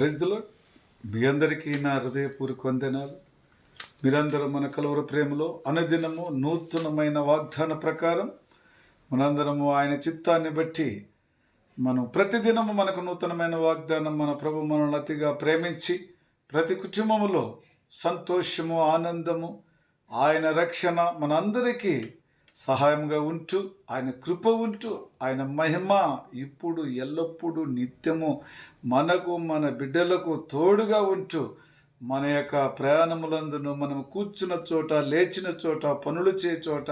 ప్రజలో మీ అందరికీ నా హృదయపూర్వక వందనాలు. మీరందరూ మన కలవర ప్రేమలో అనుదినము నూతనమైన వాగ్దాన ప్రకారం మనందరము ఆయన చిత్తాన్ని బట్టి మనం ప్రతిదినము మనకు నూతనమైన వాగ్దానం మన ప్రభు మనల్ని అతిగా ప్రేమించి ప్రతి కుటుంబములో సంతోషము ఆనందము ఆయన రక్షణ మనందరికీ సహాయంగా ఉంటూ ఆయన కృప ఉంటూ ఆయన మహిమ ఇప్పుడు ఎల్లప్పుడూ నిత్యము మనకు మన బిడ్డలకు తోడుగా ఉంటూ మన యొక్క ప్రయాణములందును మనం కూర్చున్న చోట లేచిన చోట పనులు చే చోట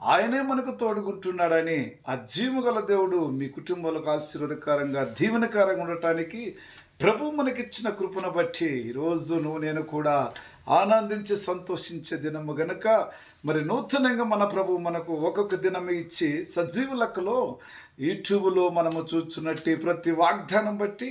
ఆయనే మనకు తోడుకుంటున్నాడని ఆ జీవగల దేవుడు మీ కుటుంబాలకు ఆశీర్వాదకరంగా దీవెనకరంగా ఉండటానికి ప్రభు మనకిచ్చిన కృపను బట్టి ఈరోజు నువ్వు నేను కూడా ఆనందించి సంతోషించే దినము గనక మరి నూతనంగా మన ప్రభు మనకు ఒక్కొక్క దినము ఇచ్చి సజీవ యూట్యూబ్లో మనము చూస్తున్నట్టు ప్రతి వాగ్దానం బట్టి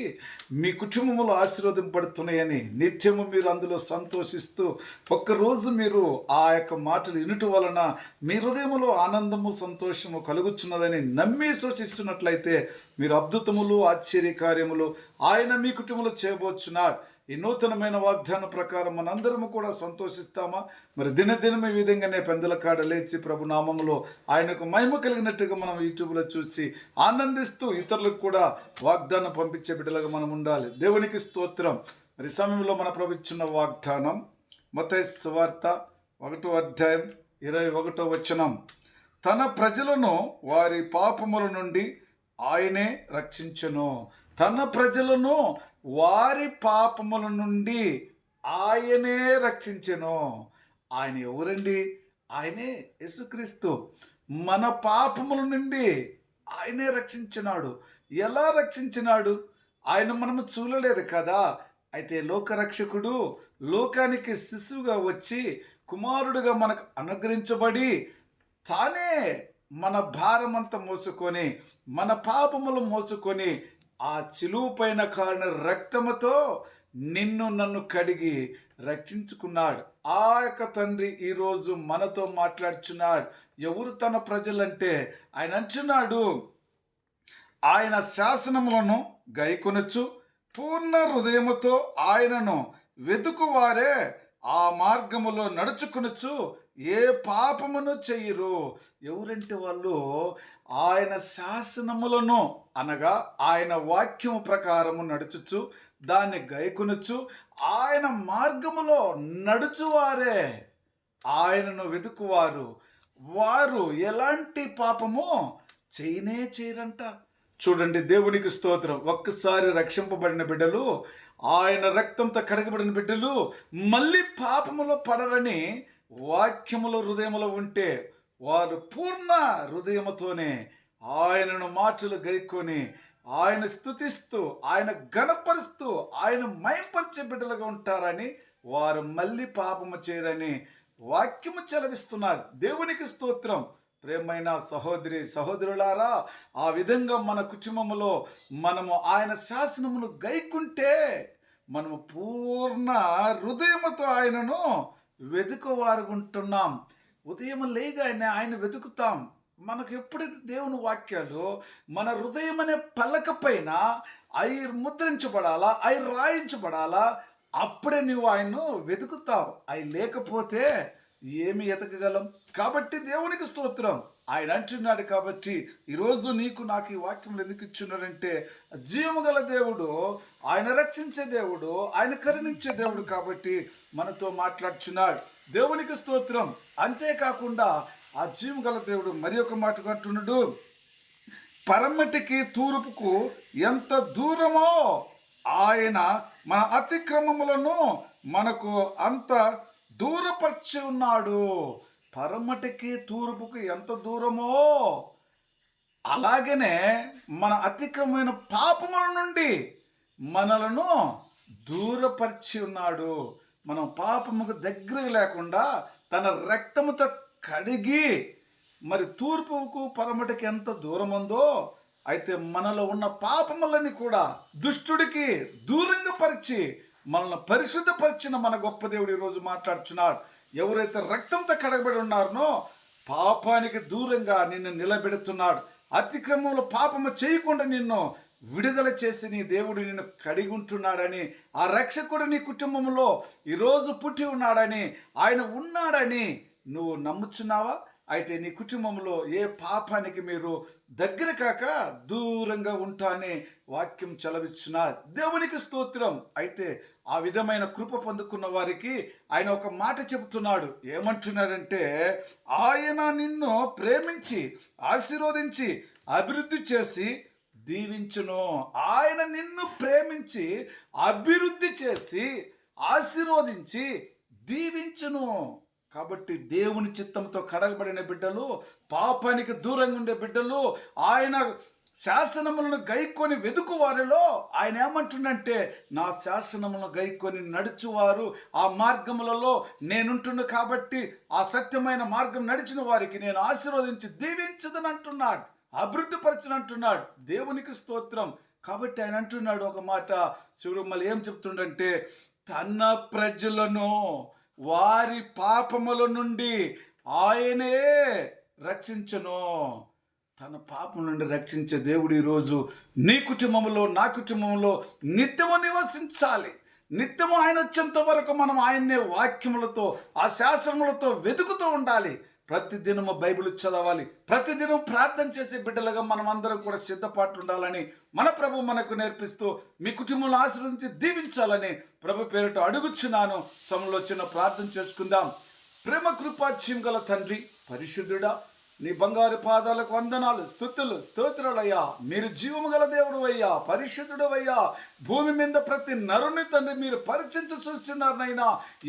మీ కుటుంబంలో ఆశీర్వదింపడుతున్నాయని నిత్యము మీరు అందులో సంతోషిస్తూ ఒక్కరోజు మీరు ఆ యొక్క మాటలు వినుట వలన మీ హృదయములో ఆనందము సంతోషము కలుగుచున్నదని నమ్మి సూచిస్తున్నట్లయితే మీరు అద్భుతములు ఆశ్చర్య కార్యములు ఆయన మీ కుటుంబంలో చేయబోచున్నారు ఈ నూతనమైన వాగ్దానం ప్రకారం మనందరము కూడా సంతోషిస్తామా? మరి దినదినం ఈ విధంగానే పెందల కాడ లేచి ప్రభు నామంలో ఆయనకు మహిమ కలిగినట్టుగా మనం యూట్యూబ్లో చూసి ఆనందిస్తూ ఇతరులకు కూడా వాగ్దానం పంపించే బిడ్డలుగా మనం ఉండాలి. దేవునికి స్తోత్రం. మరి సమయంలో మన ప్రభుత్వ వాగ్దానం మత వార్త ఒకటో అధ్యాయం ఇరవై ఒకటో వచనం. తన ప్రజలను వారి పాపముల నుండి ఆయనే రక్షించను. తన ప్రజలను వారి పాపముల నుండి ఆయనే రక్షించెను. ఆయన ఎవరండి? ఆయనే యేసుక్రీస్తు. మన పాపముల నుండి ఆయనే రక్షించినాడు. ఎలా రక్షించినాడు? ఆయన మనము చూడలేదు కదా? అయితే లోకరక్షకుడు లోకానికి శిశువుగా వచ్చి కుమారుడుగా మనకు అనుగ్రహించబడి తానే మన భారమంతా మోసుకొని మన పాపములు మోసుకొని ఆ చిలువు పైన కారిన రక్తముతో నిన్ను నన్ను కడిగి రక్షించుకున్నాడు. ఆ యొక్క తండ్రి ఈరోజు మనతో మాట్లాడుచున్నాడు. ఎవరు తన ప్రజలంటే ఆయన అంటున్నాడు ఆయన శాసనములను గైకొనొచ్చు పూర్ణ హృదయముతో ఆయనను వెతుకువారే ఆ మార్గములో నడుచుకునొచ్చు ఏ పాపమును చెయ్యరు ఎవరంటే వాళ్ళు ఆయన శాసనములను అనగా ఆయన వాక్యము ప్రకారము నడుచుచు దాన్ని గైకొనొచ్చు ఆయన మార్గములో నడుచువారే. ఆయనను వెతుకువారు. వారు ఎలాంటి పాపము చేయనే చేయరంట. చూడండి దేవునికి స్తోత్రం. ఒక్కసారి రక్షింపబడిన బిడ్డలు ఆయన రక్తంతో కడగబడిన బిడ్డలు మళ్ళీ పాపములో పడరని వాక్యములో హృదయములో ఉంటే వారు పూర్ణ హృదయముతోనే ఆయనను మాటలు గైకొని ఆయన స్థుతిస్తూ ఆయన గణపరుస్తూ ఆయన మైపరిచే బిడ్డలుగా ఉంటారని వారు మళ్ళీ పాపము చేయరని వాక్యము చెలవిస్తున్నారు. దేవునికి స్తోత్రం. ప్రేమైన సహోదరి సహోదరులారా ఆ విధంగా మన కుటుంబములో మనము ఆయన శాసనమును గైకుంటే మనము పూర్ణ హృదయముతో ఆయనను వెతుకువారుగుంటున్నాం. ఉదయం లేగానే ఆయన వెతుకుతాం. మనకు ఎప్పుడైతే దేవుని వాక్యాలు మన హృదయం అనే పలక పైన అవి ముద్రించబడాలా అవి రాయించబడాలా అప్పుడే నువ్వు ఆయన్ను వెతుకుతావు. అవి లేకపోతే ఏమి ఎతకగలం? కాబట్టి దేవునికి స్తోత్రం. ఆయన అంటున్నాడు కాబట్టి ఈరోజు నీకు నాకు ఈ వాక్యం ఎందుకు ఇచ్చున్నాడంటే జీవము గల దేవుడు ఆయన రక్షించే దేవుడు ఆయన కరుణించే దేవుడు కాబట్టి మనతో మాట్లాడుచున్నాడు. దేవునికి స్తోత్రం. అంతేకాకుండా ఆ జీవం గల దేవుడు మరి ఒక మాట అంటున్నాడు? పరమటికి తూర్పుకు ఎంత దూరమో ఆయన మన అతిక్రమములను మనకు అంత దూరపరిచి ఉన్నాడు. పరమటికి తూర్పుకు ఎంత దూరమో అలాగనే మన అతిక్రమమైన పాపముల నుండి మనలను దూరపరిచి ఉన్నాడు. మనం పాపముకు దగ్గర లేకుండా తన రక్తముతో కడిగి మరి తూర్పుకు పరమటికి ఎంత దూరం ఉందో అయితే మనలో ఉన్న పాపములని కూడా దుష్టుడికి దూరంగా పరిచి మనల్ని పరిశుద్ధపరిచిన మన గొప్ప దేవుడు ఈరోజు మాట్లాడుచున్నాడు. ఎవరైతే రక్తంతో కడగబడి ఉన్నారనో పాపానికి దూరంగా నిన్ను నిలబెడుతున్నాడు. అతిక్రమంలో పాపము చేయకుండా నిన్ను విడుదల చేసి నీ దేవుడు నిన్ను కడిగి ఉంటున్నాడని ఆ రక్షకుడు నీ కుటుంబంలో ఈరోజు పుట్టి ఉన్నాడని ఆయన ఉన్నాడని నువ్వు నమ్ముచున్నావా? అయితే నీ కుటుంబంలో ఏ పాపానికి మీరు దగ్గర కాక దూరంగా ఉంటానే వాక్యం చలవిస్తున్నా దేవునికి స్తోత్రం. అయితే ఆ విధమైన కృప పొందుకున్న వారికి ఆయన ఒక మాట చెబుతున్నాడు. ఏమంటున్నాడంటే ఆయన నిన్ను ప్రేమించి ఆశీర్వదించి అభివృద్ధి చేసి దీవించును. ఆయన నిన్ను ప్రేమించి అభివృద్ధి చేసి ఆశీర్వదించి దీవించును. కాబట్టి దేవుని చిత్తంతో కడగబడిన బిడ్డలు పాపానికి దూరంగా ఉండే బిడ్డలు ఆయన శాసనములను గైకొని వెదుకువారిలో ఆయన ఏమంటుండంటే నా శాసనములను గైకొని నడుచువారు ఆ మార్గములలో నేనుంటున్న కాబట్టి ఆ సత్యమైన మార్గం నడిచిన వారికి నేను ఆశీర్వదించి దీవించదని అంటున్నాడు అభివృద్ధి పరచనంటున్నాడు దేవునికి స్తోత్రం. కాబట్టి ఆయన అంటున్నాడు ఒక మాట శివరుమ్మలు ఏం చెప్తుండంటే తన ప్రజలను వారి పాపముల నుండి ఆయనే రక్షించను. తన పాపం నుండి రక్షించే దేవుడు ఈరోజు నీ కుటుంబంలో నా కుటుంబంలో నిత్యము నివసించాలి. నిత్యము ఆయన వచ్చేంత వరకు మనం ఆయన్నే వాక్యములతో ఆ శాసనములతో వెతుకుతూ ఉండాలి. ప్రతిదినము బైబిల్ చదవాలి. ప్రతిదినం ప్రార్థన చేసే బిడ్డలుగా మనం అందరం కూడా సిద్ధపాటు ఉండాలని మన ప్రభు మనకు నేర్పిస్తూ మీ కుటుంబంలో ఆశీర్వదించి దీవించాలని ప్రభు పేరిట అడుగుచున్నాను. సమయంలో చిన్న ప్రార్థన చేసుకుందాం. ప్రేమ కృపాచ్యం గల తండ్రి పరిశుద్ధుడా నీ బంగారు పాదాలకు వందనాలు స్థుతులు స్తోత్రాలయ్యా మీరు జీవము గల దేవుడు అయ్యా పరిశుద్ధుడు అయ్యా. భూమి మీద ప్రతి నరుని తండ్రి మీరు పరీక్షించి చూస్తున్నారనైనా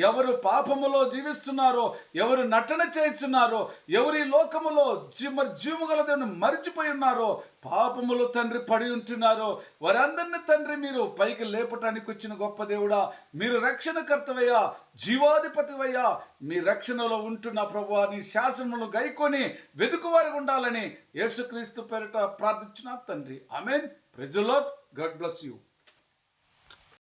ఎవరు పాపములో జీవిస్తున్నారో ఎవరు నటన చేస్తున్నారో ఎవరి లోకములో జీ మరి జీవగల దేవుని మరిచిపోయి ఉన్నారో పాపములో తండ్రి పడి ఉంటున్నారో వారందరిని తండ్రి మీరు పైకి లేపటానికి వచ్చిన గొప్ప దేవుడా మీరు రక్షణకర్తవయ్యా జీవాధిపతివయ్యా మీ రక్షణలో ఉంటున్న ప్రభు నీ శాసనములు గైకొని వెతుకువారు ఉండాలని యేసుక్రీస్తు పేరిట ప్రార్థించిన తండ్రి. I mean praise the Lord God bless you.